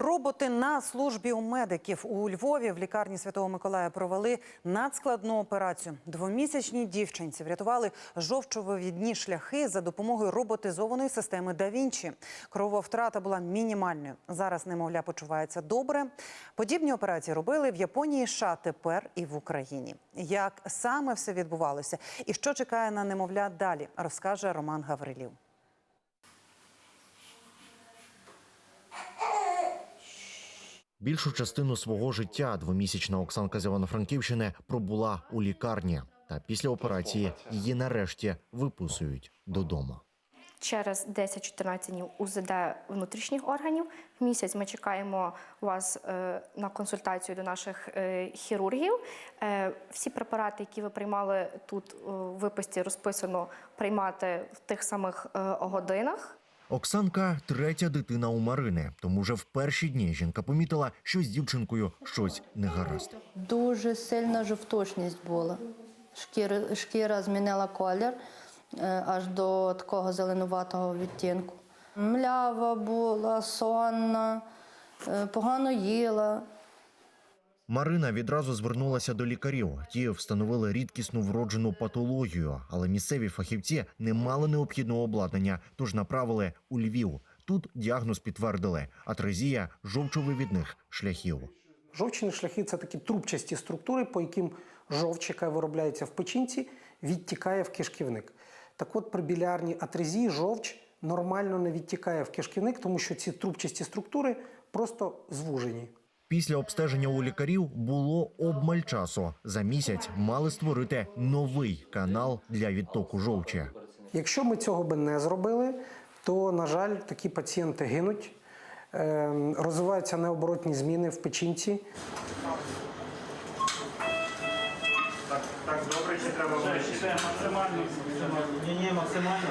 Роботи на службі у медиків у Львові в лікарні Святого Миколая провели надскладну операцію. Двомісячній дівчинці врятували жовчовивідні шляхи за допомогою роботизованої системи Да Вінчі. Крововтрата була мінімальною. Зараз немовля почувається добре. Подібні операції робили в Японії, США, тепер і в Україні. Як саме все відбувалося і що чекає на немовля далі, розкаже Роман Гаврилів. Більшу частину свого життя двомісячна Оксанка з Івано-Франківщини пробула у лікарні. Та після операції її нарешті виписують додому. Через 10-14 днів УЗД внутрішніх органів. Місяць ми чекаємо вас е, на консультацію до наших е, хірургів. Е, всі препарати, які ви приймали тут в виписці, розписано приймати в тих самих годинах. Оксанка третя дитина у Марини. Тому вже в перші дні жінка помітила, що з дівчинкою щось не гаразд. Дуже сильна жовточність була. Шкіра, шкіра змінила колір е, аж до такого зеленуватого відтінку. Млява була, сонна, е, погано їла. Марина відразу звернулася до лікарів. Ті встановили рідкісну вроджену патологію, але місцеві фахівці не мали необхідного обладнання, тож направили у Львів. Тут діагноз підтвердили атрезія жовчовивідних шляхів. Жовчні шляхи це такі трубчасті структури, по яким жовч, яка виробляється в печінці, відтікає в кишківник. Так от при білярній атрезії жовч нормально не відтікає в кишківник, тому що ці трубчасті структури просто звужені. Після обстеження у лікарів було обмаль часу. За місяць мали створити новий канал для відтоку жовчі. Якщо ми цього би не зробили, то, на жаль, такі пацієнти гинуть, е, розвиваються необоротні зміни в печінці, Так, так добре, чи треба ближче? максимально. Ні, ні, максимально.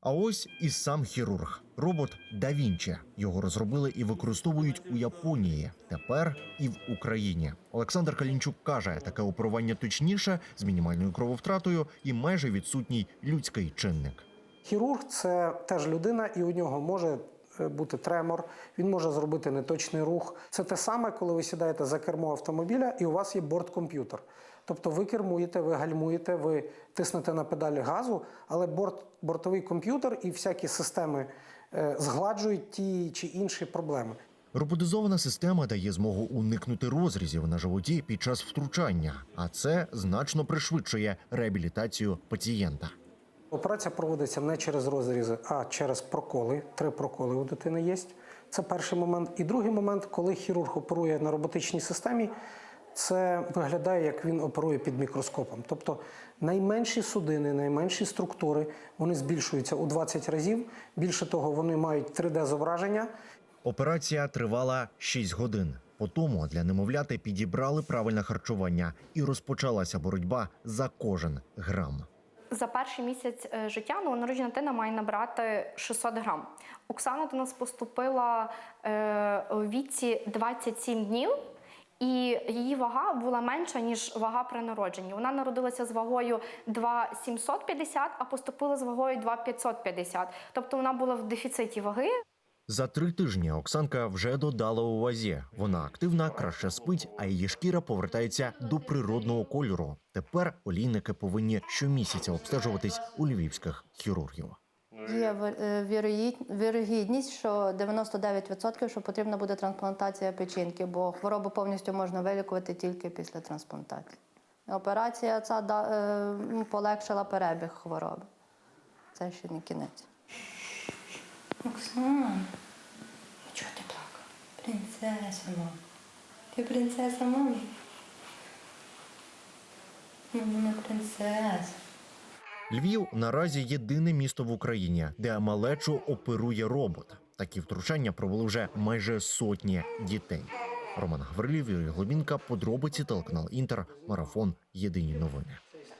А ось і сам хірург. Робот Да Вінчі. Його розробили і використовують у Японії. Тепер і в Україні. Олександр Калінчук каже, таке оперування точніше з мінімальною крововтратою і майже відсутній людський чинник. Хірург це теж людина, і у нього може е, бути тремор, він може зробити неточний рух. Це те саме, коли ви сідаєте за кермо автомобіля і у вас є борт-комп'ютер. Тобто ви кермуєте, ви гальмуєте, ви тиснете на педалі газу, але борт, бортовий комп'ютер і всякі системи е, згладжують ті чи інші проблеми. Роботизована система дає змогу уникнути розрізів на животі під час втручання, а це значно пришвидшує реабілітацію пацієнта. Операція проводиться не через розрізи, а через проколи. Три проколи у дитини є. Це перший момент. І другий момент, коли хірург оперує на роботичній системі, це виглядає, як він оперує під мікроскопом. Тобто найменші судини, найменші структури вони збільшуються у 20 разів. Більше того, вони мають 3D-зображення. Операція тривала 6 годин. По тому для немовляти підібрали правильне харчування і розпочалася боротьба за кожен грам. За перший місяць е, життя новонароджена дитина має набрати 600 грам. Оксана до нас поступила е, у віці 27 днів. І її вага була менша, ніж вага при народженні. Вона народилася з вагою 2,750, а поступила з вагою 2,550. Тобто вона була в дефіциті ваги. За три тижні Оксанка вже додала у вазі. Вона активна, краще спить, а її шкіра повертається до природного кольору. Тепер олійники повинні щомісяця обстежуватись у львівських хірургів. Є е, вірогід- вірогідність, що 99% що потрібна буде трансплантація печінки, бо хворобу повністю можна вилікувати тільки після трансплантації. Операція ця е, полегшила перебіг хвороби. Це ще не кінець. Оксана, чого ти плакала? Принцеса, мама. Ти принцеса, мама? Вона принцеса. Львів наразі єдине місто в Україні, де малечу оперує робот. Такі втручання провели вже майже сотні дітей. Роман Гаврилів, Юрій Глобінка, подробиці телеканал Інтер, марафон. Єдині новини.